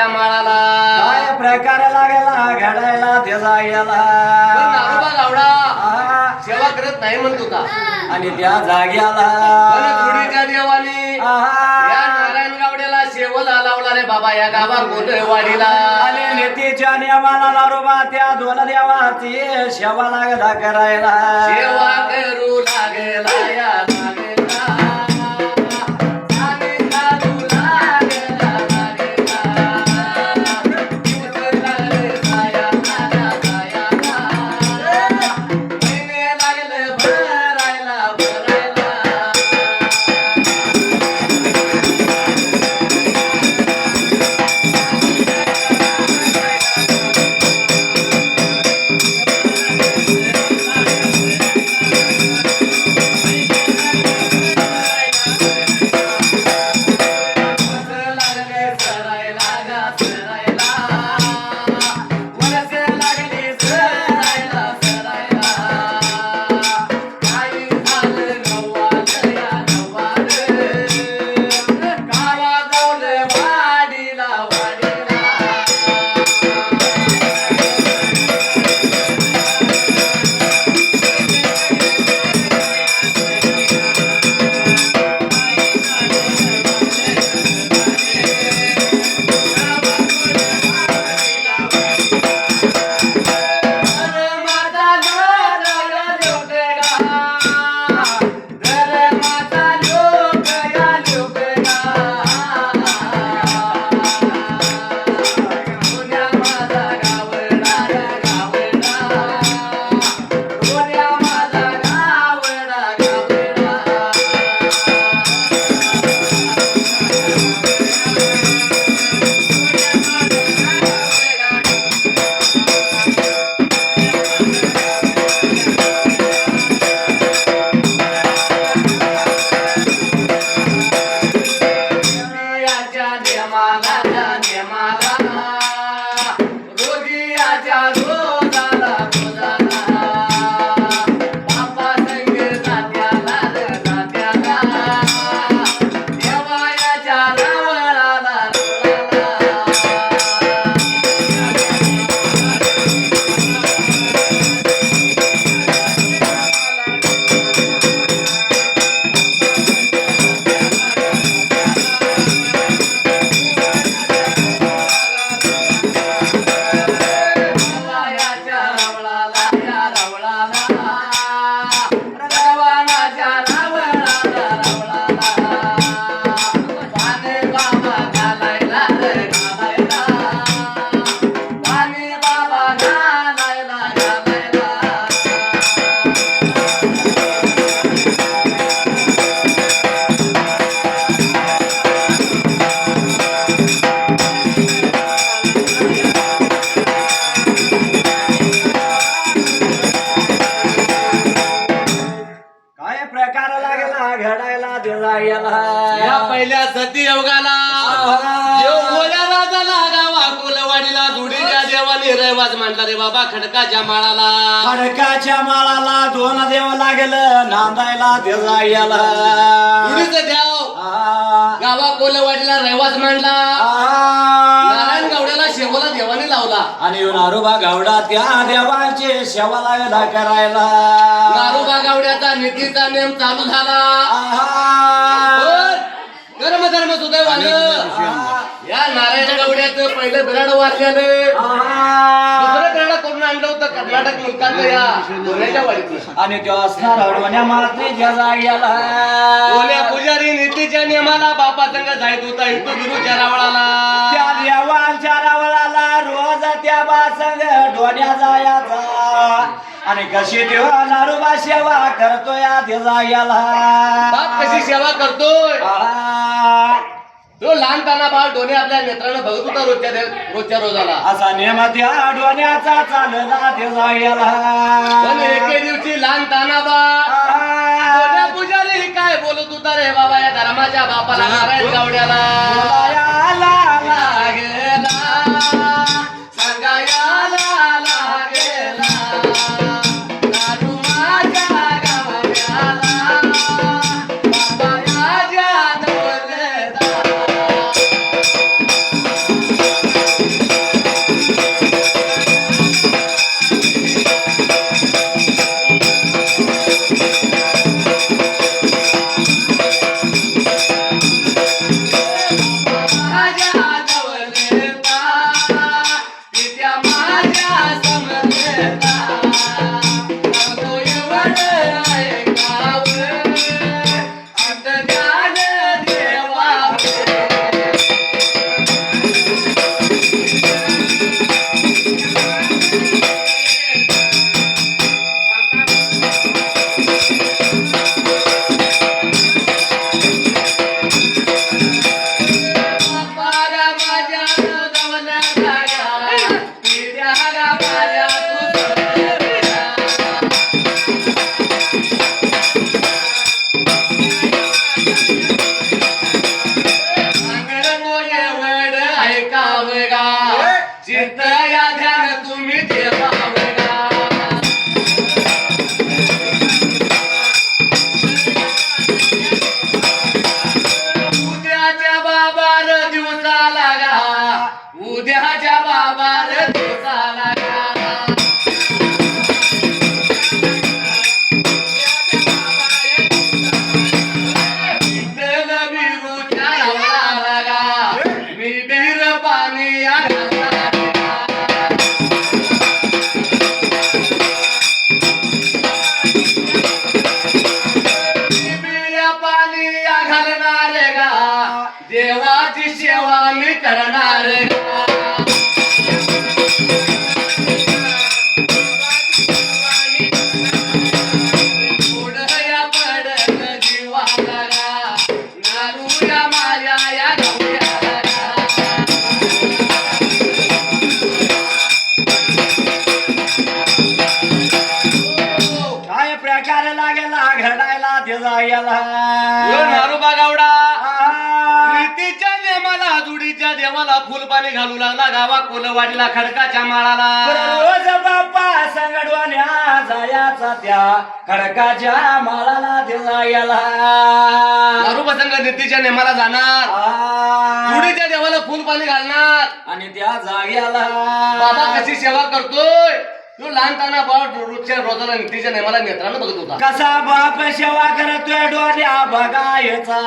खडकाच्या माळाला. काय प्रकार लागला घडायला त्याचा पण गेला नारोबा गावडा आहा. सेवा करत नाही म्हणत होता आणि त्या जाग्याला. पण जोडीच्या देवाने या आहा. नारायण गावड्याला शेवला लावला रे बाबा या गावा वाडीला. आणि नेतीच्या नियमाला नारोबा त्या दोन देवाची सेवा लागला करायला. सेवा करू लागला या खडकाच्या माळाला. खडकाच्या माळाला दोन देव लागलं नांदायला देव. आहा. गावा कोलवाडीला रहिवास मांडला. आहा. नारायण गावड्याला शेवाला देवाने लावला. आणि नारोबा गावडा त्या देवांचे सेवा लागला करायला. नारोबा गावड्याचा नीतीचा नेम चालू झाला. आहा. पण कर्म धर्म सुदैवानं. या नारायण गावड्याचं पहिलं बिराड वारल्यानं. आहा. दुसरं आणलं होतं कर्नाटक या वाडीतलं. आणि तो असणार पुजारी नीतीच्या नियमाला बापा संग जायत होता हिंदू गुरुच्या रावळाला त्या रोज त्या बासंग डोण्या जायाचा. आणि कशी तेव्हा नारोबा सेवा करतो या ते जाग्याला बाप कशी सेवा करतोय. तो लहानपणा बाळ डोने आपल्या नेत्रानं बघत होता रोजच्या दे- रोजच्या रोजाला. असा नेम त्या डोण्याचा चालला ते पण एके दिवशी लहान ताना बा आहा. डोल्या पुजारी काय बोलत होता रे बाबा या धर्माच्या बापाला नारायण गावड्याला? बोलायला. देवाची सेवा मी करणार. कोलवाडीला खडकाच्या माळाला. रोज बाप्पा संगडवाण्या जायाचा त्या खडकाच्या माळाला जायला नारोबा संघ नीतीच्या नेमाला जाणार. देवाला फुल पाणी घालणार. आणि त्या जाग्याला. बाबा कशी सेवा करतोय? तो लहानताना बाळ रोजच्या रोजाला नीतीच्या नेमाला नेत्रानं बघत होता. कसा बाप सेवा करतोय डोन्या बघायचा.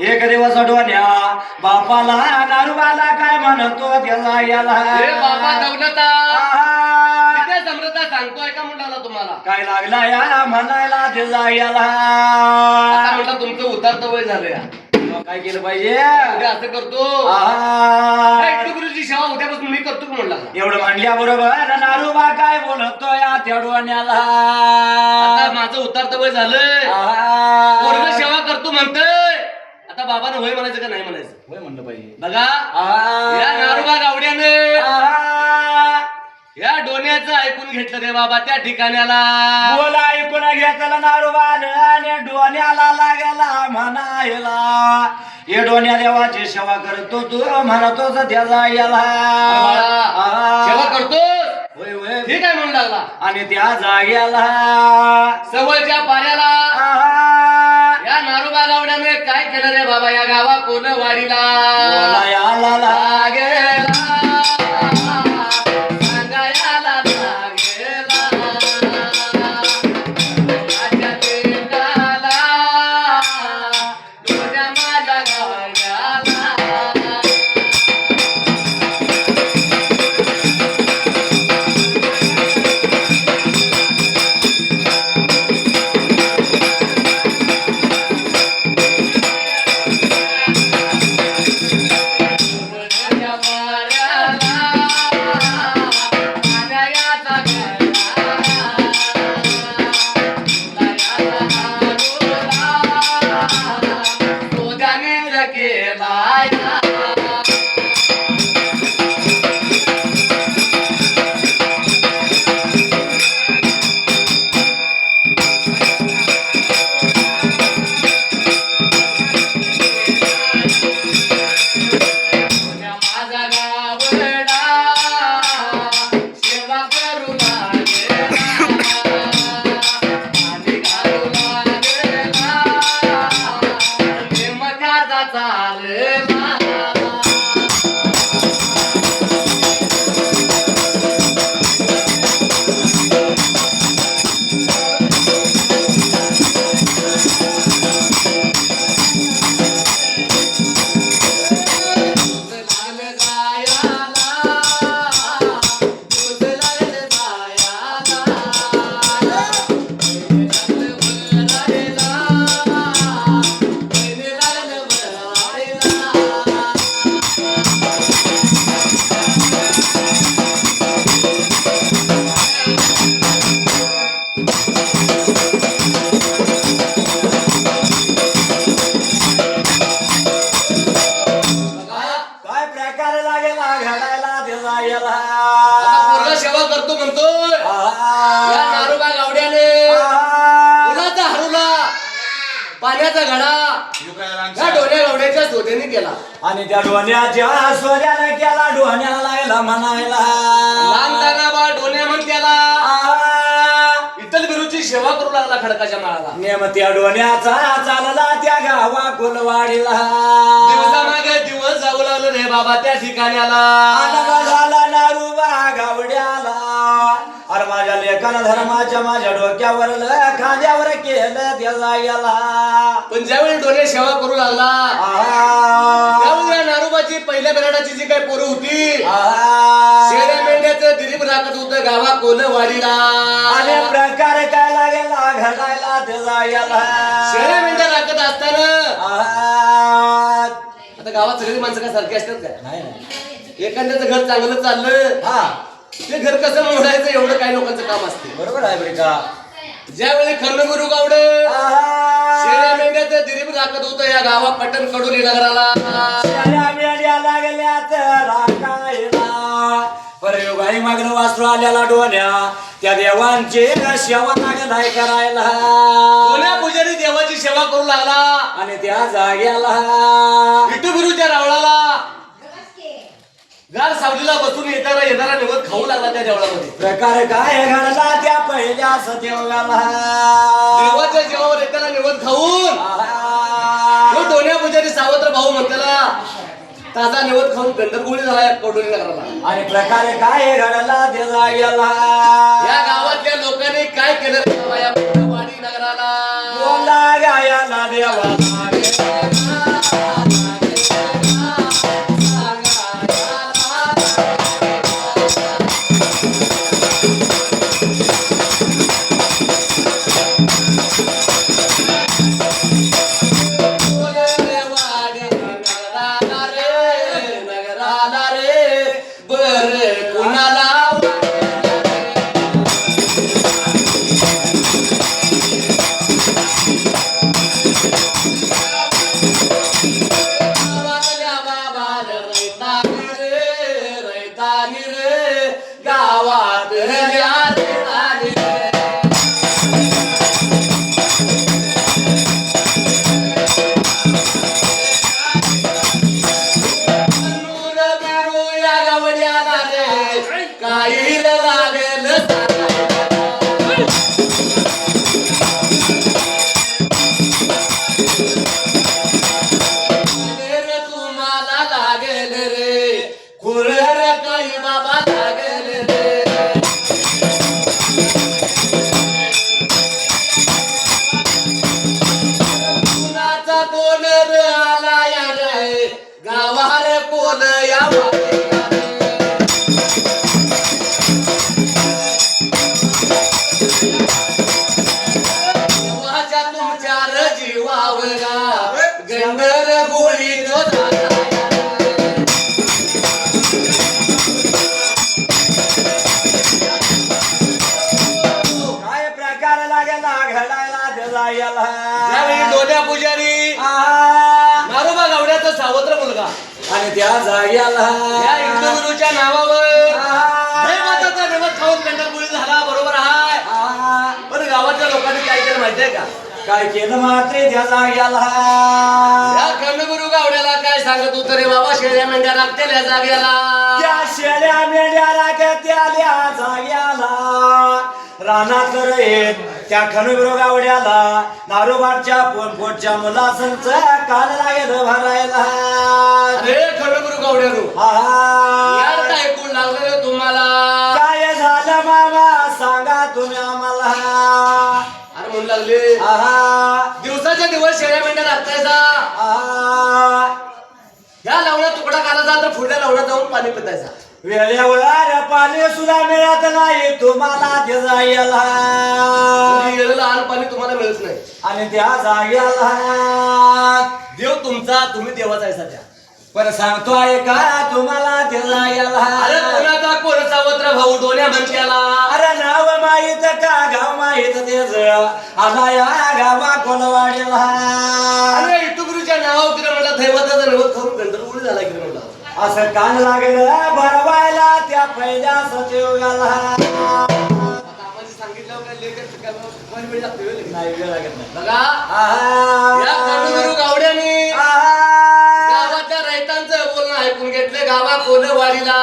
एक दिवस डोन्या बापाला नारूबाला काय म्हणतो त्याला याला. हे बाबा दौलता. आहा. किती समृद्ध सांगतोय का म्हणाला तुम्हाला? काय लागला या म्हणायला त्याला याला. आता म्हटलं तुमचं उतारतं वय झालं या. मग काय केलं पाहिजे? उद्या असं करतो. आहा. काय सेवा उद्यापासून मी करतो का म्हणला? एवढं म्हणल्या बरोबर? नारूबा काय बोलतोय त्या डोन्याला आता माझं उतारतं वय झालंय. पोरग आहा. सेवा करतो म्हणतोय. आता बाबानं होय म्हणायचं का नाही म्हणायचं? होय म्हणलं पाहिजे. बघा. आहा. या नारोबा गावड्यानं. आहा. या डोन्याचं ऐकून घेतलं रे बाबा त्या ठिकाण्याला. बोला ऐकून घेतलं नारूबान आणि डोन्याला म्हणायला हे डोन्या देवाची सेवा करतो तू म्हणतो सध्या जायला. सेवा करतो होय होय ठीक आहे म्हणून लागला. आणि त्या जाग्याला सवयच्या पाऱ्याला आहा. या नारोबा गावड्याने काय केलं रे बाबा? या गावा कोण वाडीला बोलायाला लागेला. सोट्याने केला आणि त्या डोण्याच्या सोन्यानं केला डोण्याला लागला म्हणायला. लहान ताना बा आहा. विठ्ठल बिरूची सेवा करू लागला खडकाच्या माळाला. नेम त्या डोण्याचा चालला त्या गावा कुलवाडीला दिवसामागे दिवस जाऊ लागलं रे बाबा त्या ठिकाण्याला. अरे माझ्या लेखाला धर्माच्या माझ्या डोक्यावर खांद्यावर केलं त्या जायला पण ज्यावेळी डोले सेवा करू लागला. त्यावेळी या नारोबाची पहिल्या बेराडाची जी काही पोरं होती. शेऱ्या मेंढ्याचं दिलीप राखत होतं गावा कोलवाडीला आणि प्रकार काय लागेला घडायला ते जायला शेऱ्या मेंढ्या राखत असताना आहा. आता गावात सगळी माणसं काय सारखी असतात काय नाही, नाही. एखाद्याचं घर चांगलं चाललं हा ते घर कसं मोडायचं एवढं काही लोकांचं काम असते. बरोबर आहे बरे का ज्यावेळी खंडगुरु गावडे. शेऱ्या मेंढ्याचं दिलीप राखत होतं या गावा पटण कडोली नगराला शेळ्या मेंढ्या लागल्यात राखायला. परयोगाई मग्न वासरू आल्याला डोन्या. त्या देवांचे सेवा लागलाय करायला. सोन्या पुजारी देवाची सेवा करू लागला. आणि त्या जाग्याला. विठू बिरूच्या रावळाला. गार सावलीला बसून येताना येताना निवत खाऊ लागला त्या देवळामध्ये. प्रकार काय घडला त्या पहिल्या सदेवाला देवाच्या जेवावर येताना निवत खाऊन. तो डोन्या पुजारी सावत्र भाऊ म्हणताला ताजा निवत खाऊन गंधरगोळी झाला या नगराला आणि प्रकार काय घडला त्या जाग्याला या गावातल्या लोकांनी काय केलं? या वाडी नगराला बोला गायाला देवा रे लागेल जाग्याला यावेळी डोल्या पुजारी. नारोबा गावड्याचा सावत्र मुलगा. आणि त्या जाग्याला. या इंदुगुरूच्या नावावर. दैवताचा निवत खाऊन गंडरगोळी झाला बरोबर आहे. पण गावातल्या लोकांनी काय केलं माहितीये का? काय केलं मात्र त्या जाग्याला. या खंडगुरु गावड्याला काय सांगत होत रे बाबा? शेळ्या मेंढ्या लागतील या जाग्याला. त्या शेळ्या मेंढ्याला का त्या त्या जाग्याला. रानात येत त्या खनुग्रो गावड्याला नारोबाच्या पोटच्या मुलासंच काल लागेल भरायला. अरे खंडगुरु गावड्यानु यार ऐकून लागलं रे तुम्हाला. काय झालं मामा? सांगा तुम्ही आम्हाला. अरे म्हणू लागले. आहा. दिवसाच्या दिवस शेळ्या मेंढ्या लागतायचा आहा. या लावण्यात तुकडा काढायचा तर पुढल्या लावण्यात जाऊन पाणी पितायचा वेळेवर पाणी सुद्धा मिळत नाही. तुम्हाला कधी गेलेलं लहान पाणी तुम्हाला मिळत नाही. आणि त्या जाग्याला देव तुमचा तुम्ही देवाचा आहे सध्या. पण सांगतो आहे का तुम्हाला त्या अरे जाग्याला कोणाचा कोण सावत्र भाऊ डोन्या म्हणत्याला अरे नाव माहीत का गाव माहीत तेच आला या गावा कोलवाडीला अरे इटुगुरूच्या नावावर किरण म्हणला दैवताचा निवत खाऊन गंधर्वुळी झाला किरण म्हणला. असं कान लागलं भरवायला त्या पहिल्या सचिवाला. नाही वेळ लागत नाही बघा या. गावड्याने आहा. गावाच्या रैतांचं बोलणं ऐकून घेतले गावा कोलवाडीला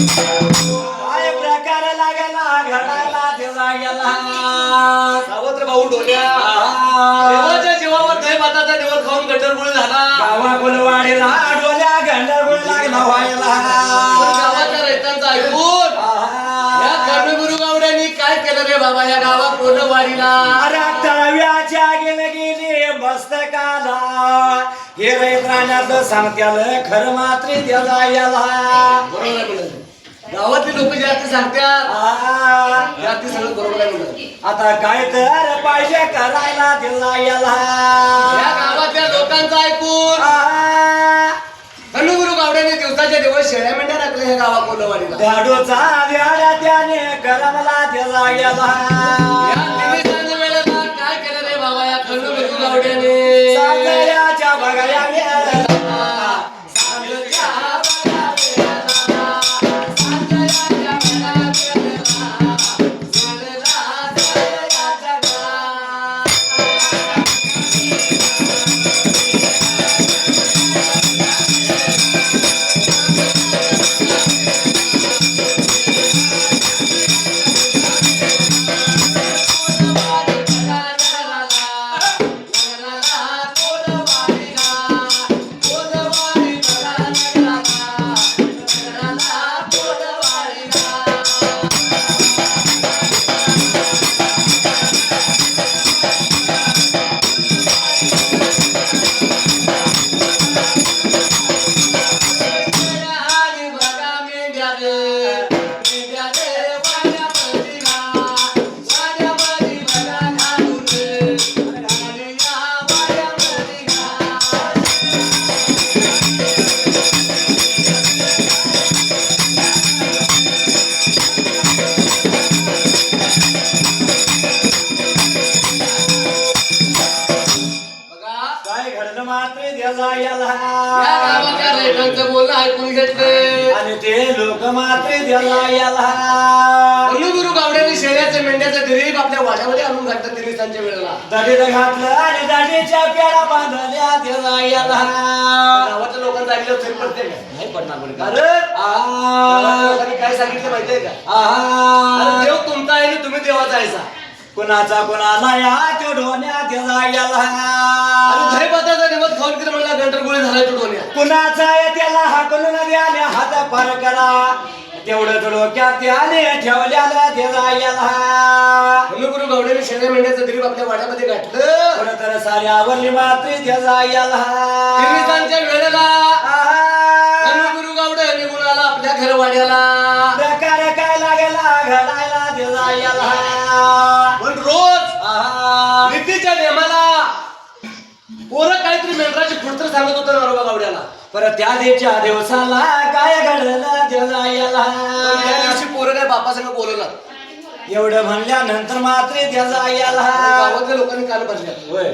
काय प्रकार लागला घडायला देवा गेला. सावत्र भाऊ डोल्या. आहा. देवाच्या जीवावर दही भाताचा दिवस खाऊन गटरगुळ झाला. गावा गुलवाडीला डोल्या गंडगुळ लागला व्हायला. गावाच्या रैतांचं ऐकून या आहा. कर्मगुरु गावड्यांनी काय केलं रे बाबा या गावात कोल्हवाडीला अरे तळव्याच्या गेले गेले मस्तकाला. हे राहण्याचं सांगत्याल खरं मात्र त्याला याला बरोबर आहे म्हणलं गावातली लोक जे आहेत ते सांगतात सगळं बरोबर आहे म्हणलं आता काय तर पाहिजे करायला दिला या याला गावातल्या लोकांचं ऐकून. आहा. कर्मगुरु गावड्यांनी दिवसाच्या दिवस शेळ्या मेंढ्या टाकल्या ह्या गावा कोल्हवाडीला दाडूचा व्याड्या त्याने करमला दिला या याला मात्र दिला याला. गुरु गावड्यांनी शेळ्याचं मेंढ्याचं गरीब आपल्या वाड्यामध्ये आणून घातलं तिन्ही सांच्या वेळेला. दडीत घातलं आणि दाढीच्या पेडा बांधल्या दिला याला. गावातल्या लोकांचं ऐकलं तरी पडते का नाही पडणार पण अरे गावातल्या आ, लोकांनी काय सांगितलं माहितीये का? आहा. अरे देव तुमचा आहे आणि तुम्ही देवाचा आहेसा. कुणाचा कुणाला या तो ढोण्या दिला याला. दिवस खाऊन किती म्हणला डोन्या कुणाचा आहे त्याला हाकलून द्याने हात पार करा. तेवढंच डोक्यात त्याने ठेवल्याला दिला याला. गुरु गावड्यांनी शेळ्या मेंढ्याचं गरीब आपल्या वाड्यामध्ये घातलं थोडं तर साऱ्यावरली मात्र त्याचा याला. तिन्ही सांच्या वेळेला. आहा. गुरु गावडे निघून आला आपल्या घर वाड्याला प्रकार काय लागला घडायला दिला याला. पण रोज खुडतर सांगत होतं नरोबा गावड्याला परत त्या दिवच्या दिवसाला काय घडलं दिला याला? पण त्या दिवशी पोरं काय बापासंग बोलवलं. एवढं म्हणल्यानंतर मात्र त्याचा याला गावातल्या लोकांनी कान भरल्या होय.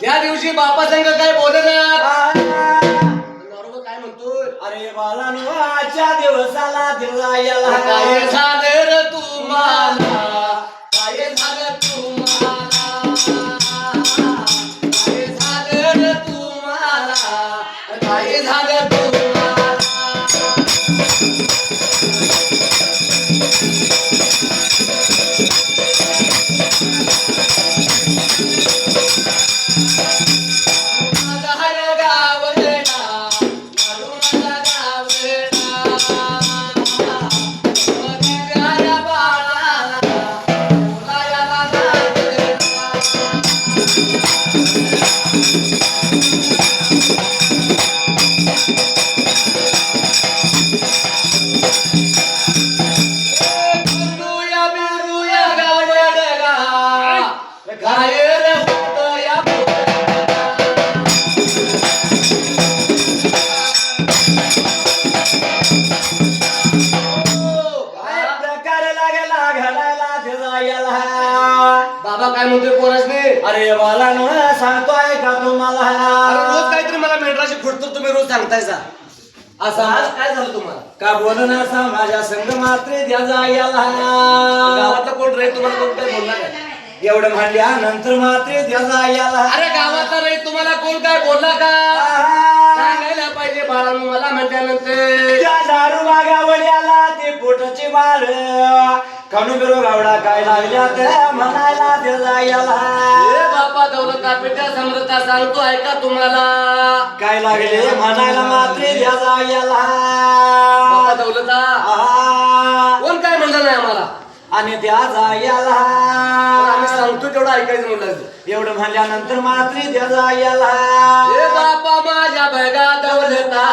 त्या दिवशी बापासंग काय. नरोबा काय म्हणतोय? अरे बालानो आजच्या दिवसाला दिला याला. काय झालं रे तुम्हाला? सांगतायसा असं आज काय झालं तुम्हाला? का बोलणार माझ्या संग मात्र त्याचा याला. गावातला कोण रे? तुम्हाला कोण काय बोलला काय एवढं म्हणल्या नंतर मात्र त्याचा याला अरे गावातला रे तुम्हाला कोण काय बोलला का? सांगायला पाहिजे बाळांनो मला म्हटल्यानंतर त्या दारू बागावर आला ते पोटाचे बाळ. कणू बिरो गावडा काय लागल्या त्या म्हणायला त्याचा ए याला बापा दौलता पेट्या समृद्धा सांगतो ऐका तुम्हाला? काय लागले म्हणायला मात्र त्याचा बापा याला दौलता कोण काय म्हणलं नाही आम्हाला? आणि त्याचा याला तेवढं ऐकायचं म्हणलं. एवढं म्हणल्यानंतर मात्री त्याचा याला. बापा माझ्या भगा दौलता.